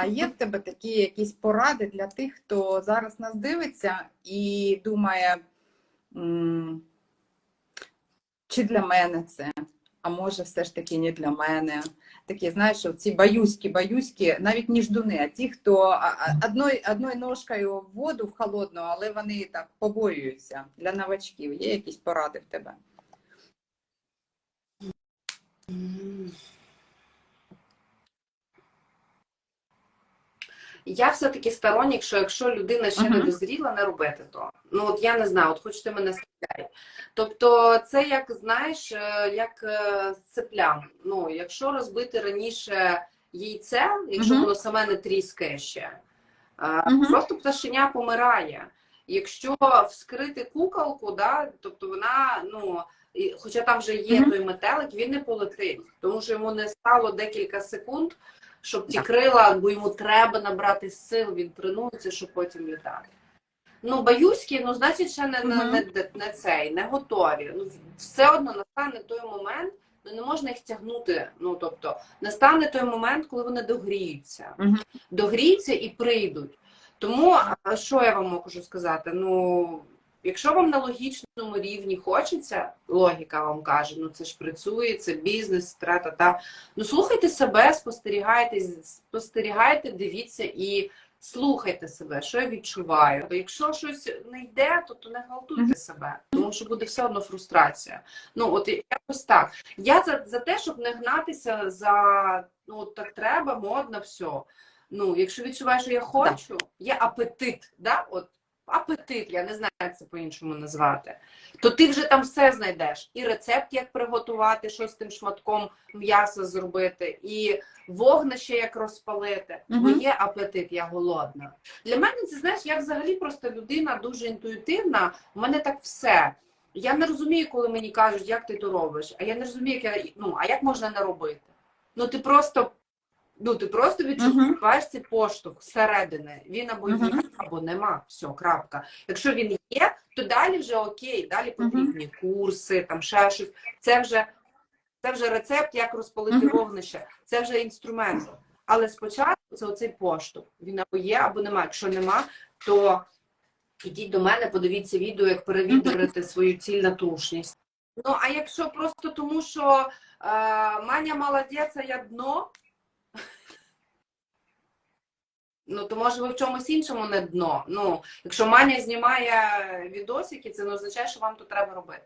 А є в тебе такі якісь поради для тих, хто зараз нас дивиться і думає, чи для мене це, а може все ж таки не для мене. Такі, знаєш, ці баюськи, баюськи, навіть не ждуни, а ті, хто одною, одною ножкою в воду в холодну, але вони так побоюються для новачків. Є якісь поради в тебе? Я все-таки сторонник, що якщо людина ще не дозріла, не робити то. Ну от я не знаю, от хоч ти мене стріляй. Тобто, це як знаєш, е, як е, з цеплям. Ну, якщо розбити раніше яйце, якщо Мгм. воно саме не тріскає ще, е, Мгм. просто пташеня помирає. Якщо вскрити куколку, да, тобто вона, ну. і- Хоча там вже є Мгм. той метелик, він не полетить, тому що йому не стало декілька секунд, щоб ті крила, бо йому треба набрати сил, він тренується, щоб потім літати. Ну, баюські, ну, значить, ще не, не, не, не цей, не готові. Ну, все одно настане той момент, ну не можна їх тягнути. Ну, тобто, настане той момент, коли вони догріються. Догріються і прийдуть. Тому, що я вам можу сказати? Ну, якщо вам на логічному рівні хочеться, логіка вам каже, ну це ж працює, це бізнес, трата та. Ну слухайте себе, спостерігайте, спостерігайте, дивіться і слухайте себе, що я відчуваю. То якщо щось не йде, то, то не гвалтуйте Мгм. себе, тому що буде все одно фрустрація. Ну от якось так. Я за, за те, щоб не гнатися за ну так треба, модно, все. Ну, якщо відчуваєш, що я хочу, є апетит, да? От апетит, я не знаю, як це по-іншому назвати, то ти вже там все знайдеш. І рецепт, як приготувати, що з тим шматком м'яса зробити, і вогнище як розпалити. Бо є апетит, я голодна. Для мене це знаєш, я взагалі просто людина дуже інтуїтивна. У мене так все. Я не розумію, коли мені кажуть, як ти то робиш. А я не розумію, як я, ну, а як можна не робити? Ну ти просто. Ну, ти просто відчуваєш цей поштовх зсередини. Він або є, або нема. Все, крапка. Якщо він є, то далі вже окей, далі потрібні курси, там ще щось. Це вже, це вже рецепт, як розпалити вогнище. Це вже інструмент. Але спочатку це оцей поштовх. Він або є, або нема. Якщо нема, то ідіть до мене, подивіться відео, як перевірити свою цільну трушність. Ну, а якщо просто тому, що е, Маня молодець, а я дно, ну то може ви в чомусь іншому не дно. Ну, якщо Маня знімає відосики, це не означає, що вам то треба робити.